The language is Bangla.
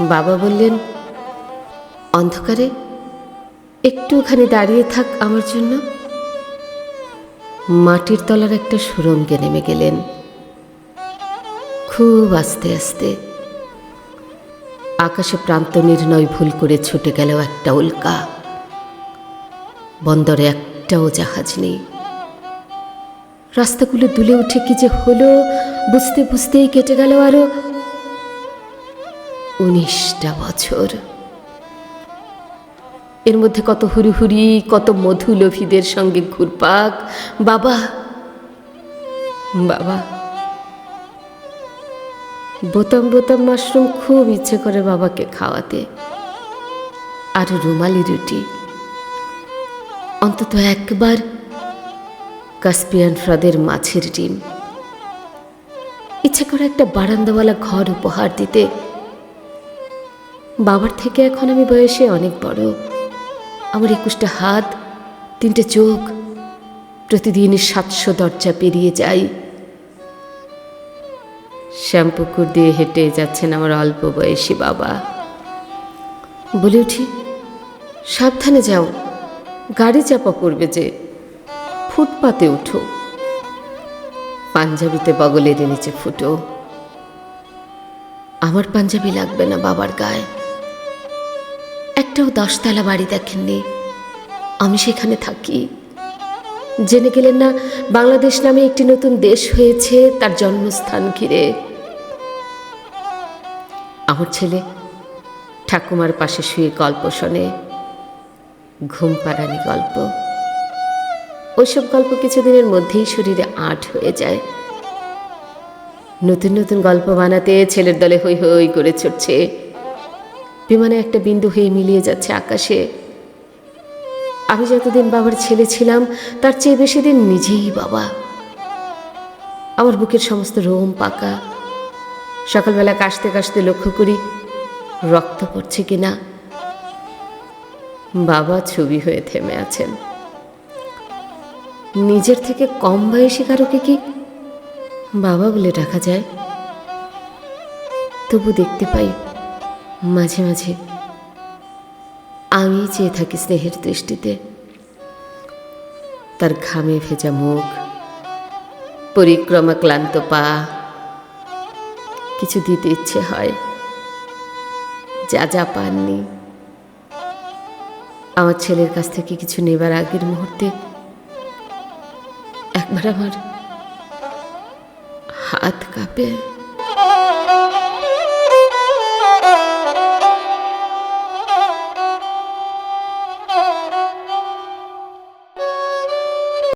বাবা বললেন, অন্ধকারে একটুখানি দাঁড়িয়ে থাক আমার জন্য। মাটির তলার একটা সুরঙ্গে নেমে গেলেন। খুব আস্তে আস্তে আকাশে প্রান্ত নির্ণয় ভুল করে ছুটে গেল একটা উল্কা। বন্দরে একটাও জাহাজ নেই। রাস্তাগুলো দুলে উঠে কি যে হলো, বুঝতে বুঝতেই কেটে গেল আরও উনিশটা বছর। এর মধ্যে কত হুড়ুহুড়ি কত মধু লোভীদের সঙ্গে ঘুরপাক। বাবা বাবা। বোতাম বোতাম মাশরুম খুব ইচ্ছে করে বাবাকে খাওয়াতে। আর রুমালি রুটি। অন্তত একবার কাস্পিয়ান হ্রদের মাছের ডিম। ইচ্ছে করে একটা বারান্দাওয়ালা ঘর উপহার দিতে বাবার থেকে এখন আমি বয়সে অনেক বড়। আমার একুশটা হাত, তিনটে চোখ, প্রতিদিন সাতশো দরজা পেরিয়ে যাই। শ্যাম্পুকুর দিয়ে হেঁটে যাচ্ছেন আমার অল্প বয়সী বাবা। বলে উঠি, সাবধানে যাও, গাড়ি চাপা পড়বে যে, ফুটপাতে উঠো। পাঞ্জাবিতে বগলের নিচে ফুটো। আমার পাঞ্জাবি লাগবে না বাবার গায়ে। একটাও দশতলা বাড়ি দেখেননি। আমি সেখানে থাকি। জেনে গেলেন না, বাংলাদেশ নামে একটি নতুন দেশ হয়েছে, তার জন্মস্থান ঘিরে। আমার ছেলে ঠাকুমার পাশে শুয়ে গল্প শোনে, ঘুম পাড়ানি গল্প। ওইসব গল্প কিছুদিনের মধ্যেই শরীরে আট হয়ে যায়। নতুন নতুন গল্প বানাতে ছেলের দলে হই হই করে ছুটছে। বিমানে একটা বিন্দু হয়ে মিলিয়ে যাচ্ছে আকাশে। আমি যতদিন বাবার ছেলে ছিলাম, তার চেয়ে বেশি দিন নিজেই বাবা। আমার বুকের সমস্ত রোম পাকা। সকালবেলা কাশতে কাশতে লক্ষ্য করি, রক্ত পড়ছে কিনা। বাবা ছবি হয়ে থেমে আছেন। নিজের থেকে কম বয়সী কারোকে কি বাবা বলে ডাকা যায়? তবু দেখতে পাই মাঝে মাঝে আমি চেয়ে থাকি স্নেহের দৃষ্টিতে। তার ঘামে ভেজা মুখ, পরিক্রমা ক্লান্ত পা, কিছু দিতে ইচ্ছে হয়, যা যা পাননি। আমার ছেলের কাছ থেকে কিছু নেবার আগের মুহূর্তে একবার আমার হাত কাঁপে।